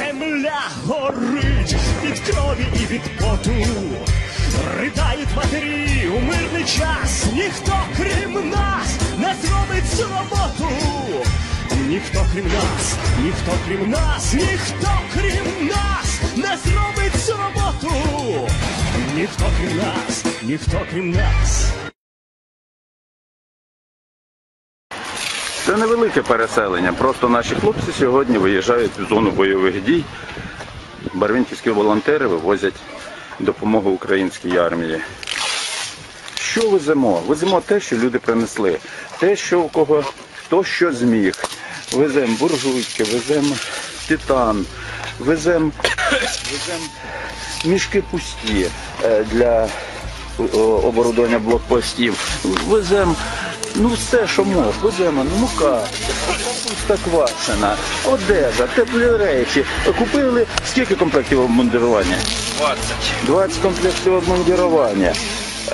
Земля горить від крові і від поту. Ридають матері у мирний час. Ніхто крім нас не зробить цю роботу. Ніхто крім нас, ніхто крім нас, ніхто крім нас не зробить цю роботу. Ніхто крім нас, ніхто крім нас. Це невелике переселення. Просто наші хлопці сьогодні виїжджають в зону бойових дій. Барвінківські волонтери вивозять допомогу українській армії. Що веземо? Веземо те, що люди принесли. Те, що у кого хто що зміг. Веземо буржуйки, веземо титан, веземо везем мішки пусті е, для оборудовання блокпостів. Веземо ну все, що мог. Веземо ну, мука, капуста квашена, одежа, теплі речі. Купили скільки комплектів обмундирування? 20. 20 комплектів обмундирування.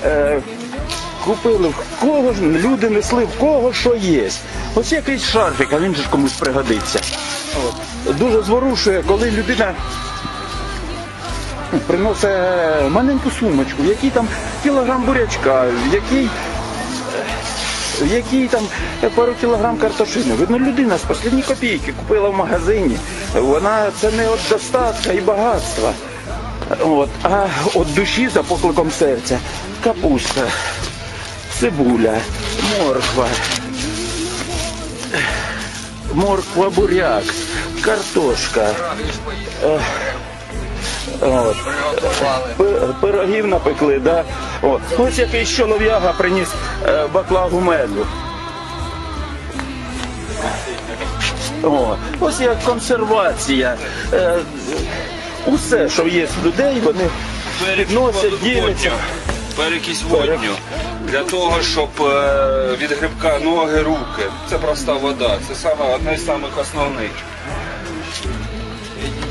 Е, купили в кого ж люди несли в кого що є. Ось якийсь шарфік, а він же ж комусь пригодиться. От. Дуже зворушує, коли людина приносить маленьку сумочку, в якій там кілограм бурячка, в якій в якій там пару кілограм картошини. Видно, людина з останні копійки купила в магазині. Вона це не від достатка і багатства. От, а від душі за покликом серця капуста, цибуля, морква, морква, буряк, картошка. От. Пирогів напекли, да? От. Ось якийсь чолов'яга приніс е, баклаву меду. О, ось як консервація. Е, усе, що є в людей, вони підносять, діляться. Перекись водню. Для того, щоб е, від грибка ноги, руки. Це проста вода. Це саме одне з самих основних.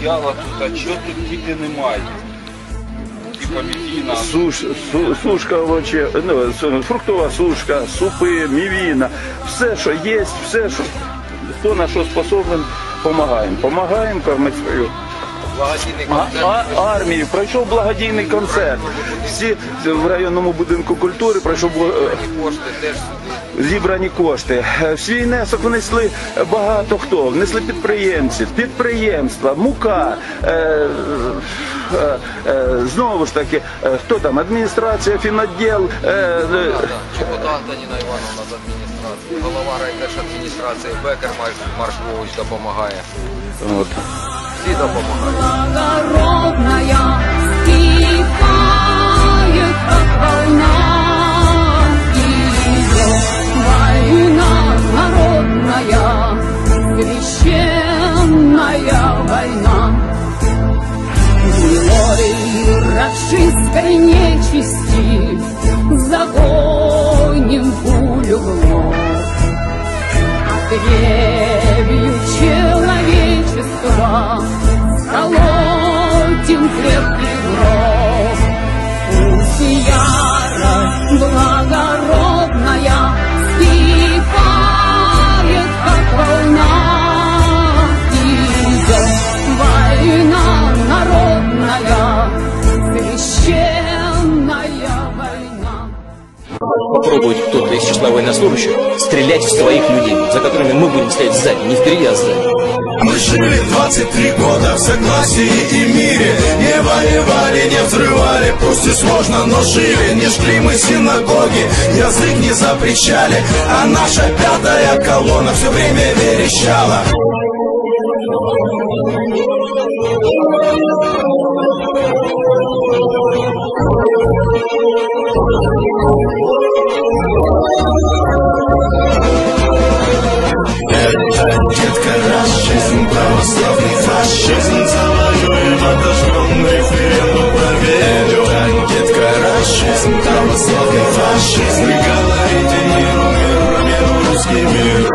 Одіяла тут, а чого тут тільки немає? І помідіна. Суш, су, сушка овочі, ну, су- фруктова сушка, супи, мівіна, все, що є, все, що хто на що способен, допомагаємо. Помагаємо кормити свою Благодійний а, концерт. а, армію. Пройшов благодійний концерт. Всі в районному будинку культури пройшов бла- Кошти теж сюди. Зібрані кошти. Е, В свій внесок внесли багато хто. Внесли підприємці, підприємства, мука. Е, е, е, знову ж таки, хто там? Адміністрація, фіноділ. Е, Ніна Івановна з адміністрації. Голова райдержадміністрації Бекер Марш- Маршкович допомагає. от. Всі допомагають. Попробует кто-то из числа военнослужащих. Стрелять в своих людей, за которыми мы будем стоять сзади, не впереди, а сзади. Мы жили 23 года в согласии и мире. Не воевали, не взрывали, пусть и сложно, но жили. Не шли мы синагоги, язык не запрещали А наша пятая колонна все время верещала фашисты, говорите миру, миру, миру, русский мир.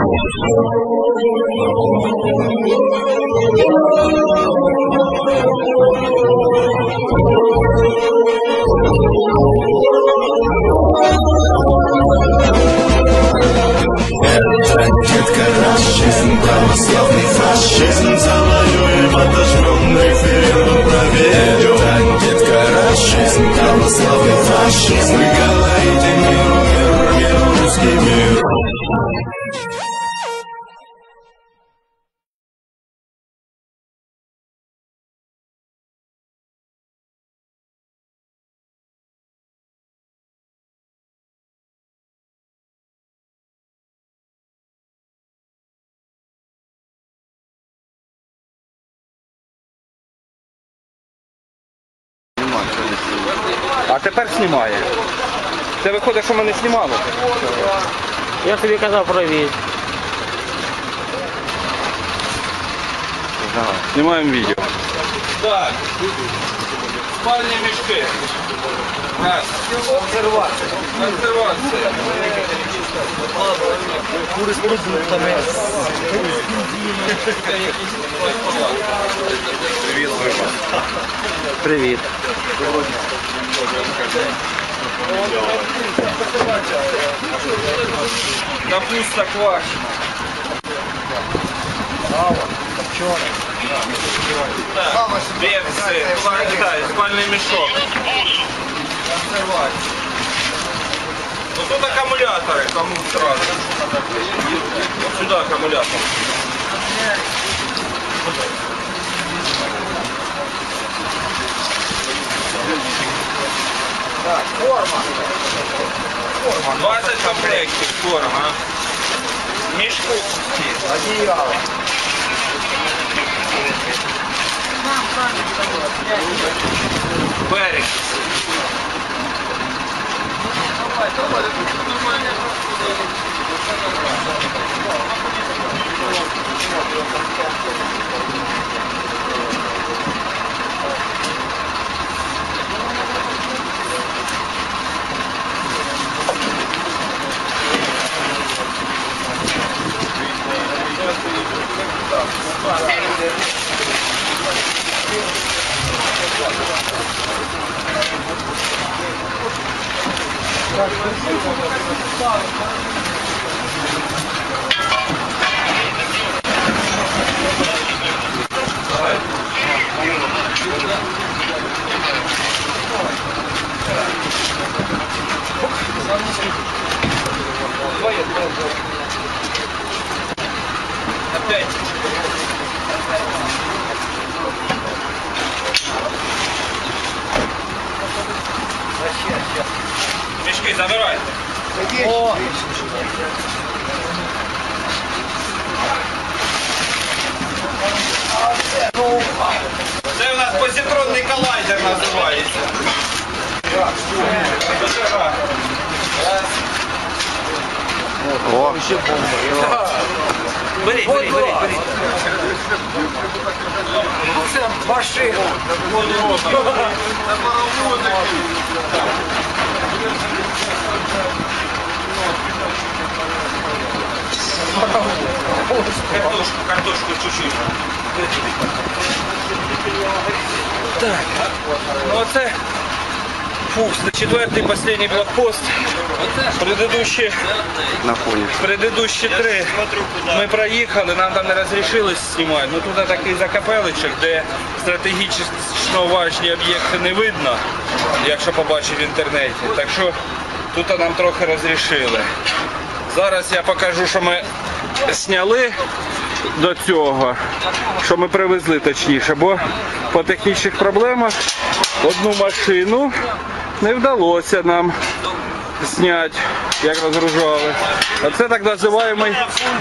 Это детка расчизм, православный фашизм Завоюем, отожмем, референдум проведем Это детка расчизм, православный фашизм А тепер знімає. Це виходить, що мене знімало. Я тобі казав провір. Знімаємо відео. Так. Спальні мішки. Раз. Консервація. Консервація. Кури з продуктами. Привіт. Капуста квашена. Берцы, спальный мешок. Консервация. Ну тут аккумуляторы, кому сразу. Вот сюда аккумулятор. Да, форма. форма. 20 комплектов форма. Мешку. Одеяло. Берег. Давай, Мішки забирайте. Це у нас позитронний колайдер називається. Беріть, беріть, беріть, беріть. Це машина. Картошку, картошку чуть-чуть. Так, ну оце фух, четвертий последний блокпост. Предыдущие, На предыдущие три ми проїхали, нам там не розрішили знімати. Ну тут такий закапеличок, де стратегічно важні об'єкти не видно, якщо побачив в інтернеті. Так що тут нам трохи розрішили. Зараз я покажу, що ми зняли до цього, що ми привезли точніше, бо по технічних проблемах одну машину не вдалося нам зняти, як розгружали. А це так називаємо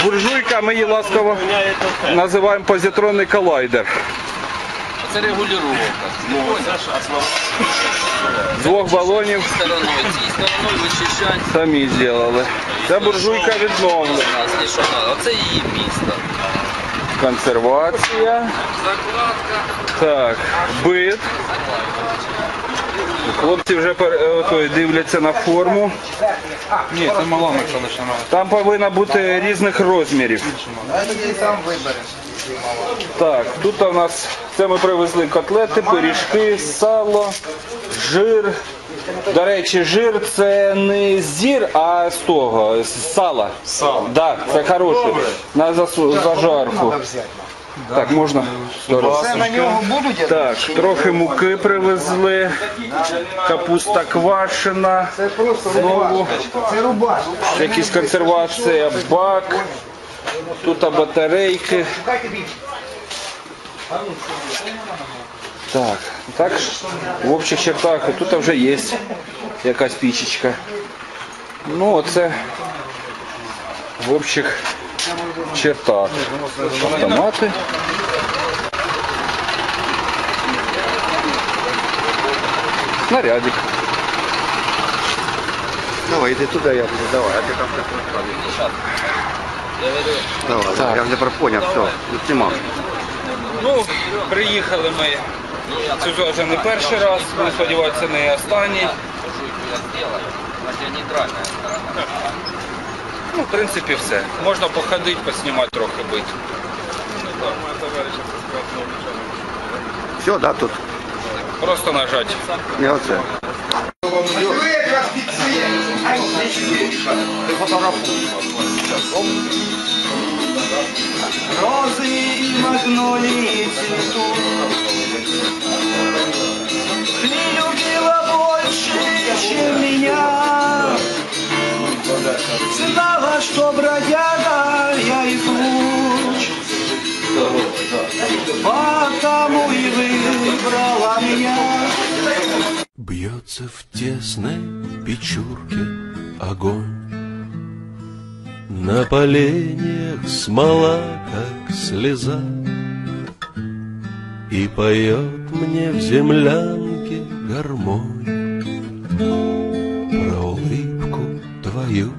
буржуйка, ми її ласково називаємо позитронний колайдер. Це регулювання. З двох балонів самі зробили. Ця буржуйка відновлена. Оце її місто. Консервація. Закладка. Так, бит. Хлопці вже е, дивляться на форму. Ні, це малому, якщо починає. Там повинно бути різних розмірів. Так, тут у нас це ми привезли котлети, пиріжки, сало, жир. До речі, жир це не зір, а з того, з сала. Сало. Да, це хороше. На зажарку. Так, можна? Це на нього будуть? Так, трохи муки привезли, капуста квашена, знову якісь консервація, бак, тут батарейки. Так, так в общих чертах тут вже є якась пічечка. Ну, оце в общих чертах. Автомати. Снарядик. Давай, иди туда, я буду. Давай, а ты там Давай, я вже понял, все, снимал. Ну, приїхали ми. Це вже не перший раз, ми сподіваюся, не останній. Ну, в принципі, все. Можна походити, поснімати трохи бить. Все, да, тут. Просто нажати. Не оце. Розы и магнолии цветут. Ты любила больше, чем что бродяга я и луч. Потому и выбрала меня. Бьется в тесной печурке огонь. На поленьях смола, как слеза, И поет мне в землянке гармонь Про улыбку твою